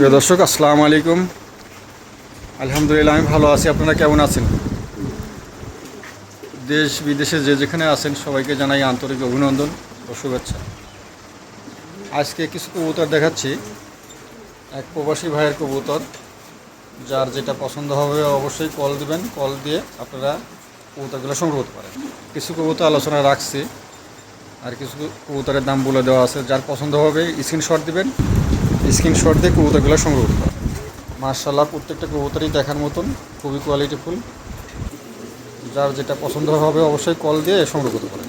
প্রিয় দর্শক, আসসালামু আলাইকুম। আলহামদুলিল্লাহ, আমি ভালো আছি। আপনারা কেমন আছেন? দেশ বিদেশে যে যেখানে আছেন, সবাইকে জানাই আন্তরিক অভিনন্দন ও শুভেচ্ছা। আজকে কিছু কবুতর দেখাচ্ছি। এক প্রবাসী ভাইয়ের কবুতর, যার যেটা পছন্দ হবে অবশ্যই কল দিবেন। কল দিয়ে আপনারা কবুতরগুলো সংগ্রহ করতে পারেন। কিছু কবুতর আলোচনা রাখছি। আর কিছু কবুতরের দাম বলে দেওয়া আছে। যার পছন্দ হবে স্ক্রিনশট দিবেন। স্ক্রিনশট দিয়ে কবুতরগুলো সংগ্রহ করতে পারেন মার্শাল্লাহ, প্রত্যেকটা কবুতরই দেখার মতন খুবই কোয়ালিটিফুল যার যেটা পছন্দ হবে অবশ্যই কল দিয়ে সংগ্রহ করতে পারেন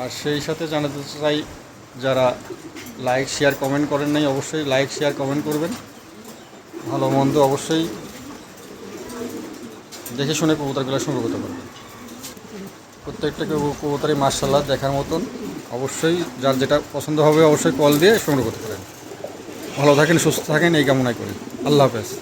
আর সেই সাথে জানাতে চাই, যারা লাইক শেয়ার কমেন্ট করেন নাই, অবশ্যই লাইক শেয়ার কমেন্ট করবেন। ভালো মন্দ অবশ্যই দেখে শুনে কবুতরগুলো সংগ্রহ করতে পারবেন। প্রত্যেকটা কবু- কবুতরই মার্শাল্লাহ দেখার মতন। অবশ্যই যার যেটা পছন্দ হবে অবশ্যই কল দিয়ে সংগ্রহ করতে পারেন। ভালো থাকেন, সুস্থ থাকেন, এই কামনাই করি। আল্লাহ হাফেজ।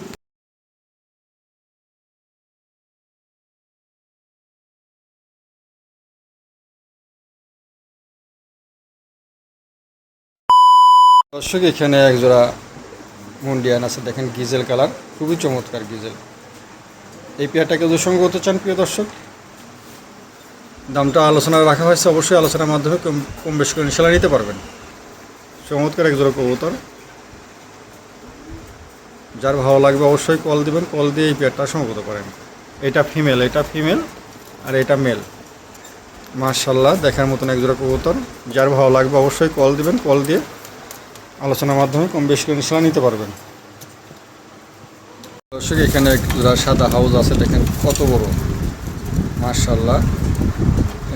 দর্শক, এখানে একজোড়া মুন্ডিয়ান আছে, দেখেন গিজেল কালার। খুবই চমৎকার গিজেল। এই পেয়ারটাকে যদি সঙ্গে করতে চান, প্রিয় দর্শক দামটা আলোচনা রাখা হয়েছে অবশ্যই আলোচনার মাধ্যমে কম কম বেশি করে ইনশাল্লাহ নিতে পারবেন। চমৎকার এক জোড়া কবুতর। যার ভালো লাগবে অবশ্যই কল দিবেন কল দিয়ে এই পেয়ারটা সংগত করেন। এটা ফিমেল এটা ফিমেল আর এটা মেল। মার্শাল্লাহ দেখার মতন এক জোড়া কবুতর। যার ভালো লাগবে অবশ্যই কল দিবেন কল দিয়ে আলোচনার মাধ্যমে কম বেশি করে ইনশাল্লাহ নিতে পারবেন। দর্শক এখানে এক সাদা হাউস আছে দেখেন কত বড়। মার্শাল্লাহ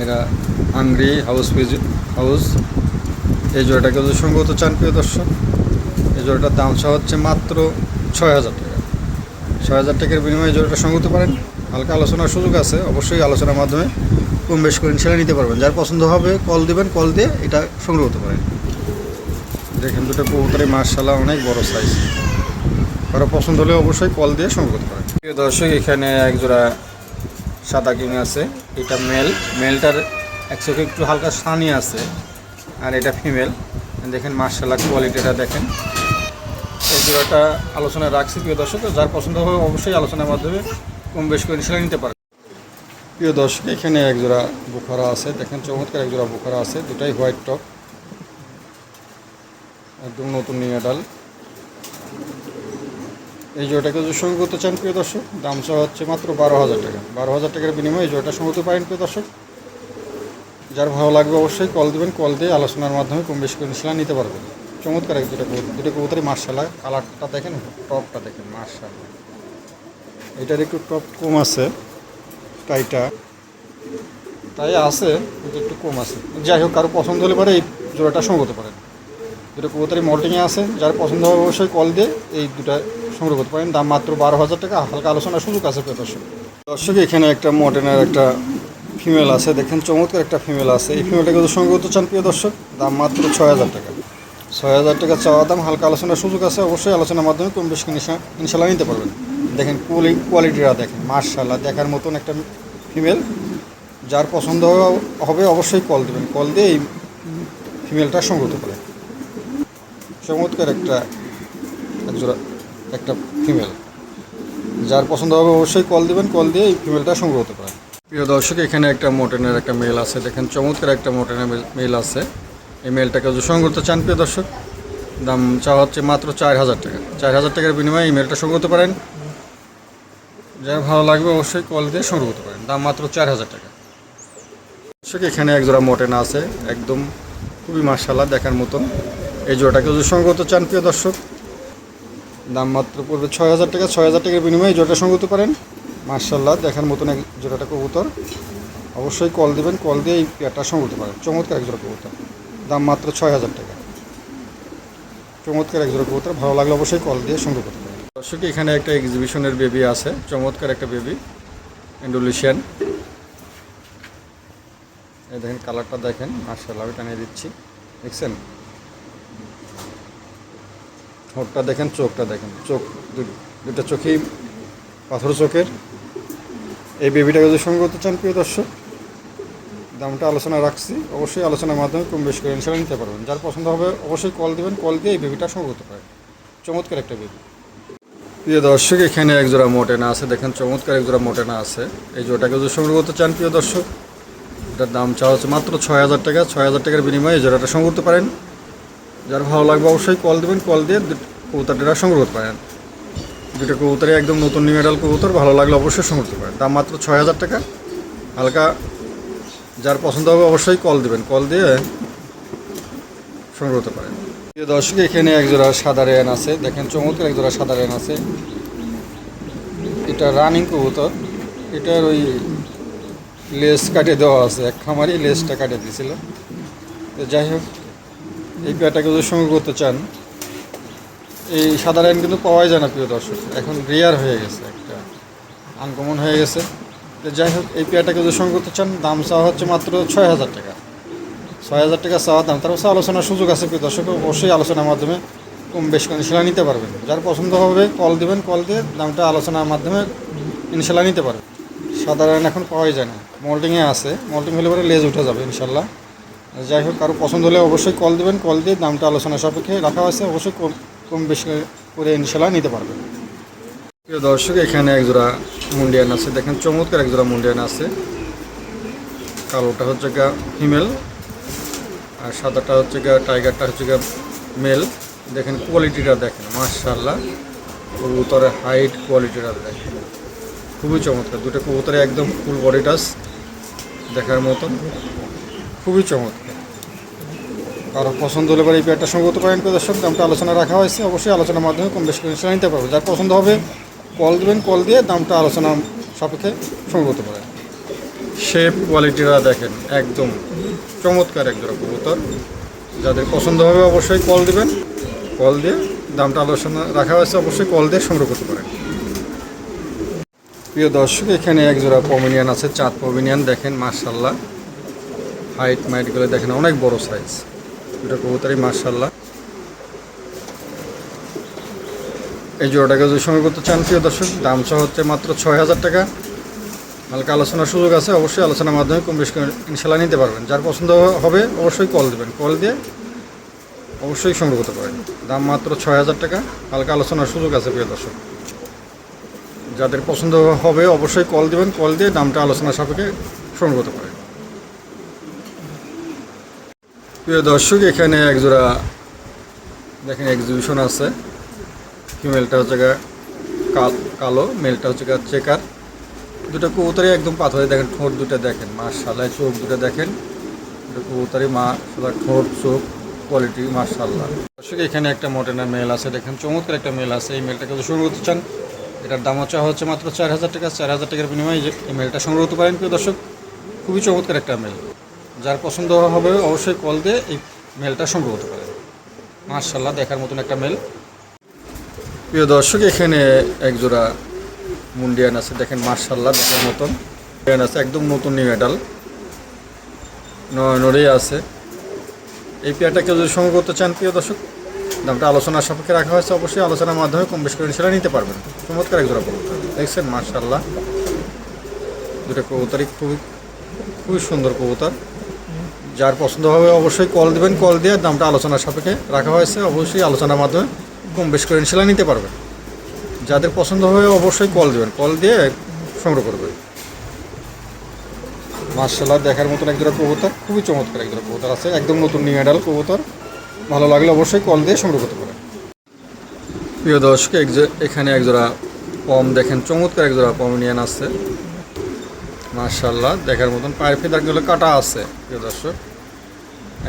এরা আংরি হাউস হাউস এই জোড়াটাকে যদি সঙ্গত চান প্রিয় দর্শক। এই জোড়াটার দাম চা হচ্ছে মাত্র ছয় হাজার টাকা। ছয় হাজার টাকার বিনিময়ে জোড়াটা সঙ্গত পারেন। হালকা আলোচনার সুযোগ আছে, অবশ্যই আলোচনার মাধ্যমে কম বেশ করে ইনশাল্লাহ নিতে পারবেন। যার পছন্দ হবে কল দিবেন, কল দিয়ে এটা সংগ্রহ করতে পারেন। দেখেন দুটো কবুতরের মার্শাল্লাহ অনেক বড় সাইজ কারও পছন্দ হলে অবশ্যই কল দিয়ে সংগ্রহ করতে পারেন। দর্শক, এখানে এক জোড়া সাদা কিং আছে, এটা মেল মেলটার এক চোখে একটু হালকা সানি আছে, আর এটা ফিমেল দেখেন মার্শাল্লাহ কোয়ালিটিটা দেখেন। এই জোড়াটা আলোচনায় রাখছি, প্রিয় দর্শক, যার পছন্দ হবে অবশ্যই আলোচনার মাধ্যমে কম বেশি করে ইনশাল্লাহ নিতে পারে প্রিয় দর্শক, এখানে এক জোড়া বুখারা আছে, দেখেন, চমৎকার এক জোড়া বুখারা আছে, দুটাই হোয়াইট টপ একদম নতুন নিয়ে ডাল। এই জোড়াটাকে যদি সঙ্গে করতে চান, প্রিয় দর্শক। দাম চা হচ্ছে মাত্র বারো হাজার টাকা। বারো হাজার টাকার বিনিময়ে এই জোড়াটা সঙ্গে করতে পারেন, প্রিয় দর্শক। যার ভালো লাগবে অবশ্যই কল দেবেন, কল দিয়ে আলোচনার মাধ্যমে কম বেশি করে ইনশাল্লাহ নিতে পারবেন। চমৎকার এক দুটো কবুতর। দুটো কবুতরই মার্শাল্লাহ কালারটা দেখেন, টপটা দেখেন মার্শাল্লাহ এটার একটু টপ কম আছে, টাইটা। তাই আছে, কিন্তু একটু কম আছে। যাই হোক, কারও পছন্দ হলে পরে এই জোড়াটা সঙ্গে করতে পারেন। দুটো কবুতরই মল্টিংয়ে আছে। যার পছন্দ হবে অবশ্যই কল দিয়ে এই দুটা সংগ্রহ করতে পারেন। দাম মাত্র বারো হাজার টাকা। হালকা আলোচনার সুযোগ আছে প্রিয় দর্শক, এখানে একটা মডার্নের একটা ফিমেল আছে। দেখেন, চমৎকার একটা ফিমেল আছে। এই ফিমেলটাকে যদি সংগ্রহ করতে চান, প্রিয় দর্শক। দাম মাত্র ছয় হাজার টাকা। ছয় হাজার টাকা চাওয়া দাম, হালকা আলোচনার সুযোগ আছে। অবশ্যই আলোচনার মাধ্যমে কম বেশি ইনশা- ইনশাল্লাহ নিতে পারবেন। দেখেন কোয়ালি কোয়ালিটিটা দেখেন। মার্শাল্লাহ দেখার মতন একটা ফিমেল যার পছন্দ হবে- অবশ্যই কল দেবেন। কল দিয়ে এই ফিমেলটা সংগ্রহ পারেন। চমৎকার একটা একজোড়া একটা ফিমেল যার পছন্দ হবে অবশ্যই কল দিবেন কল দিয়ে এই ফিমেলটা সংগ্রহ করতে পারেন। প্রিয় দর্শক, এখানে একটা মোটেনের একটা মেল আছে। দেখেন, চমৎকার একটা মোটেনের মেল আছে। এই মেলটাকে যদি সংগ্রহ করতে চান, প্রিয় দর্শক, দাম চাওয়া হচ্ছে মাত্র চার হাজার টাকা। চার হাজার টাকার বিনিময়ে এই মেলটা সংগ্রহ করতে পারেন। যার ভালো লাগবে অবশ্যই কল দিয়ে সংগ্রহ করতে পারেন। দাম মাত্র চার হাজার টাকা। দর্শক, এখানে এক জোড়া মোটেন আছে। একদম খুবই মার্শাল্লাহ দেখার মতন এই জোড়াটাকে যদি সংগ্রহ করতে চান, প্রিয় দর্শক দাম মাত্র পড়বে ছয় হাজার টাকা। ছয় হাজার টাকার বিনিময়ে জোড়াটা সংগ্রহ পারেন। মার্শাল্লাহ, দেখার মতন এক জোড়াটা কবুতর। অবশ্যই কল দেবেন কল দিয়ে এই পেয়ারটা সংগ্রহ পারেন। চমৎকার এক জোড়া কবুতর। দাম মাত্র ছয় হাজার টাকা। চমৎকার এক জোড়া কবুতর, ভালো লাগলে অবশ্যই কল দিয়ে সংগ্রহ করতে পারেন। দর্শক, এখানে একটা এক্সিবিশনের বেবি আছে। চমৎকার একটা বেবি ইন্ডোনেশিয়ান এই দেখেন কালারটা দেখেন, মার্শাল্লাহ, আমি টানিয়ে দিচ্ছি। দেখছেন? ঠোঁটটা দেখেন, চোখটা দেখেন। চোখ দুটা চোখেই পাথর চোখের। এই বেবিটাকে যদি সঙ্গে করতে চান, প্রিয় দর্শক, দামটা আলোচনা রাখছি। অবশ্যই আলোচনার মাধ্যমে কম বেশি করে ইনশাল্লাহ নিতে পারবেন। যার পছন্দ হবে, অবশ্যই কল দিবেন, কল দিয়ে এই বেবিটা সংগ্রহ করতে পারেন। চমৎকার একটা বেবি। প্রিয় দর্শক, এখানে এক জোড়া মোটেনা আছে। দেখেন, চমৎকার এক জোড়া মোটেনা আছে। এই জোড়াটাকে যদি সংগ্রহ করতে চান, প্রিয় দর্শক, এটার দাম চাওয়া হচ্ছে মাত্র ছয় হাজার টাকা। ছয় হাজার টাকার বিনিময়ে এই জোড়াটা সংগ্রহ করতে পারেন। যার ভালো লাগবে অবশ্যই কল দেবেন, কল দিয়ে কবুতরটা সংগ্রহ করতে পারেন দুটো কবুতরে একদম নতুন নিউ মেডাল কবুতর, ভালো লাগলে অবশ্যই সংগ্রহ করতে পারেন দাম মাত্র ছয় হাজার টাকা। হালকা যার পছন্দ হবে অবশ্যই কল দিবেন, কল দিয়ে সংগ্রহ করতে পারেন দর্শক, এখানে এক জোড়া সাদা রেন আছে। দেখেন চমৎকার এক জোড়া সাদা রেন আছে। এটা রানিং কবুতর। এটার ওই লেস কাটে দেওয়া আছে। এক খামারি লেসটা কাটে দিয়েছিল। তো যাই হোক এই পেয়ারটাকে যদি সংগ্রহ করতে চান, এই সাদা রেন কিন্তু পাওয়াই যায় না প্রিয় দর্শক। এখন রেয়ার হয়ে গেছে একটা আনকমন হয়ে গেছে। তো যাই হোক, এই পেয়ারটাকে যদি সংগ্রহ করতে চান, দাম চাওয়া হচ্ছে মাত্র ছয় হাজার টাকা। ছয় হাজার টাকা চাওয়া দাম, তার পাশে আলোচনার সুযোগ আছে প্রিয় দর্শক, অবশ্যই আলোচনার মাধ্যমে কম বেশ ইনশাল্লাহ নিতে পারবেন। যার পছন্দ হবে কল দেবেন কল দিয়ে দামটা আলোচনার মাধ্যমে ইনশাল্লাহ নিতে পারবেন। সাধারণ এখন পাওয়াই যায় না। মল্টিংয়ে আছে মল্টিং হলে পরে লেজ উঠে যাবে ইনশাল্লাহ। যাই হোক, কারও পছন্দ হলে অবশ্যই কল দেবেন কল দিয়ে দামটা আলোচনা সাপেক্ষে রাখা হয়েছে অবশ্যই কম কম বেশি করে ইনশাল্লাহ নিতে পারবেন। প্রিয় দর্শক, এখানে একজোড়া মুন্ডিয়ান আছে। দেখেন, চমৎকার একজোড়া মুন্ডিয়ান আছে। কালোটা হচ্ছে গা ফিমেল আর সাদাটা হচ্ছে গা টাইগারটা হচ্ছে গা মেল দেখেন কোয়ালিটিটা দেখেন মার্শাল্লাহ কবুতরের হাইট কোয়ালিটিটা দেখেন। খুবই চমৎকার, দুটো কবুতরে একদম ফুল বডি টাচ দেখার মতন। খুবই চমৎকার। কারও পছন্দ হলে পরে এই পেয়ারটা সঙ্গে করতে পারেন দর্শক, দামটা আলোচনা রাখা হয়েছে। অবশ্যই আলোচনার মাধ্যমে কম বেশি করে নিতে পারব। যার পছন্দ হবে কল দেবেন কল দিয়ে দামটা আলোচনা সাপেক্ষে সঙ্গে করতে শেপ কোয়ালিটিটা দেখেন, একদম চমৎকার একজোড়া কবুতর। যাদের পছন্দ হবে, অবশ্যই কল দিবেন। কল দিয়ে দামটা আলোচনা রাখা হয়েছে, অবশ্যই কল দিয়ে সংগ্রহ করতে পারেন। প্রিয় দর্শক, এখানে এক জোড়া পমিনিয়ান আছে, চাঁদ পমিনিয়ান দেখেন মার্শাল্লাহ হাইট মাইটগুলো দেখেন, অনেক বড় সাইজ দুটো কবুতরই মার্শাল্লাহ এই জোড়াটাকে যদি সংগ্রহ করতে চান, প্রিয় দর্শক, দাম সহ হচ্ছে মাত্র ছয় হাজার টাকা। হালকা আলোচনার সুযোগ আছে, অবশ্যই আলোচনার মাধ্যমে কম বেশি ইনশাল্লাহ নিতে পারবেন। যার পছন্দ হবে, অবশ্যই কল দেবেন। কল দিয়ে অবশ্যই সংগ্রহ করতে পারেন। দাম মাত্র ছয় হাজার টাকা। হালকা আলোচনার সুযোগ আছে, প্রিয় দর্শক। যাদের পছন্দ হবে, অবশ্যই কল দিবেন। কল দিয়ে দামটা আলোচনা সাপেক্ষে সংগ্রহ করতে পারেন। প্রিয় দর্শক, এখানে একজোড়া, দেখেন এক্সিবিশন আছে। ফিমেলটা হচ্ছে কাল- মেলটা হচ্ছে চেকার দুটো কবুতরই একদম পাথরে দেখেন, ঠোঁট দুটো দেখেন মাশাল্লাহ চোখ দুটো দেখেন। দুটো কবুতরই মা ঠোঁট, চোখ কোয়ালিটি মাশাল্লাহ দর্শক, এখানে একটা মডেনার মেল আছে, দেখেন চমৎকার একটা মেল আছে। এই মেলটাকে যদি শুরু করতে চান, এটার দাম হচ্ছে হচ্ছে মাত্র চার হাজার টাকা। চার হাজার টাকার বিনিময়ে এই মেলটা সংগ্রহ করতে পারেন, প্রিয় দর্শক। খুবই চমৎকার একটা মেল যার পছন্দ হবে অবশ্যই কল দিয়ে এই মেলটা সংগ্রহ করতে পারেন। মার্শাল্লাহ দেখার মতন একটা মেল। প্রিয় দর্শক, এখানে এক জোড়া মুন্ডিয়ান আছে, দেখেন মার্শাল্লাহ দেখার মতন। মুন্ডিয়ান আছে, একদম নতুন নিউ মেডাল নড়েই আছে। এই পেয়ারটাকে যদি সংগ্রহ করতে চান, প্রিয় দর্শক, দামটা আলোচনার সাপেক্ষে রাখা হয়েছে, অবশ্যই আলোচনার মাধ্যমে কম বেশি করে সেটা নিতে পারবেন। চমৎকার এক জোড়া কবুতর, দেখছেন? মার্শাল্লাহ দুটো কবুতরই খুবই খুবই সুন্দর কবুতর। যার পছন্দ হবে অবশ্যই কল দেবেন কল দিয়ে দামটা আলোচনার সাপেক্ষে রাখা হয়েছে। অবশ্যই আলোচনার মাধ্যমে কম বেশ করে ইনশাল্লাহ নিতে পারবেন। যাদের পছন্দ হবে অবশ্যই কল দিবেন। কল দিয়ে সংগ্রহ করবেন মার্শাল্লাহ দেখার মতন এক জোড়া কবুতর, খুবই চমৎকার এক জোড়া কবুতর আছে। একদম নতুন নিউ মেডাল কবুতর। ভালো লাগলে অবশ্যই কল দিয়ে সংগ্রহ করতে পারেন। প্রিয় দর্শক এখানে এক জোড়া পম দেখেন। চমৎকার এক জোড়া পমিনিয়ান আছে মার্শাল্লাহ দেখার মতন পায়ের ফেদারগুলো কাটা আছে, প্রিয় দর্শক।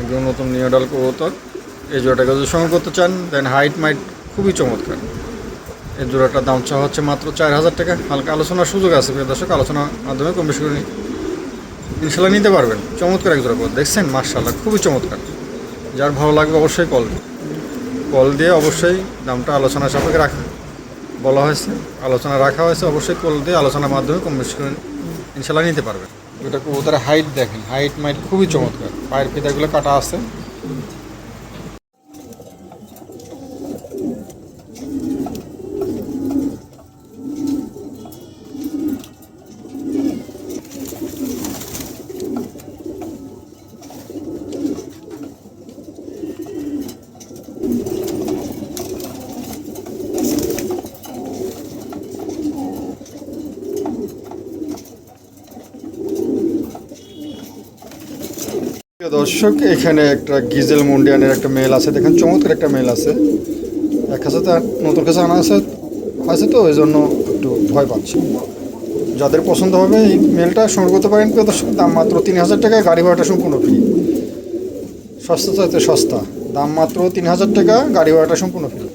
একদম নতুন নিউডাল কবুতর। এই জোড়াটাকে যদি সংগ্রহ করতে চান দেন হাইট মাইট খুবই চমৎকার। এই জোড়াটার দাম চাওয়া হচ্ছে মাত্র চার হাজার টাকা। হালকা আলোচনার সুযোগ আছে, প্রিয় দর্শক, আলোচনার মাধ্যমে কম বেশি করে ইনশাল্লাহ নিতে পারবেন। চমৎকার এক জোড়া কবুতর। দেখছেন? মার্শাল্লাহ খুবই চমৎকার। যার ভালো লাগবে অবশ্যই কল কল দিয়ে অবশ্যই দামটা আলোচনার সাপেক্ষে রাখা বলা হয়েছে, আলোচনা রাখা হয়েছে, অবশ্যই কল দিয়ে আলোচনার মাধ্যমে কম বেশি করে ইনশাল্লাহ নিতে পারবেন ওটা ওদের হাইট দেখেন হাইট মাইট খুবই চমৎকার। পায়ের ফিতাগুলো কাটা আছে। দর্শক, এখানে একটা গিজেল মুন্ডিয়ানের একটা মেল আছে, দেখেন চমৎকার একটা মেল আছে। এক কাছে তো আর- নতুন কাছে আনা আছে আছে তো ওই জন্য একটু ভয় পাচ্ছি। যাদের পছন্দ হবে এই মেলটা সংগ্রহ করতে পারেন, প্রিয় দর্শক, দাম মাত্র তিন হাজার টাকা গাড়ি ভাড়াটা সম্পূর্ণ ফ্রি সস্তা চাইতে সস্তা, দাম মাত্র তিন হাজার টাকা, গাড়ি ভাড়াটা সম্পূর্ণ ফ্রি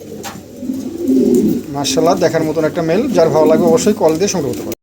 মার্শাল্লাহ দেখার মতন একটা মেল, যার ভালো লাগবে অবশ্যই কল দিয়ে সংগ্রহ করতে পারেন।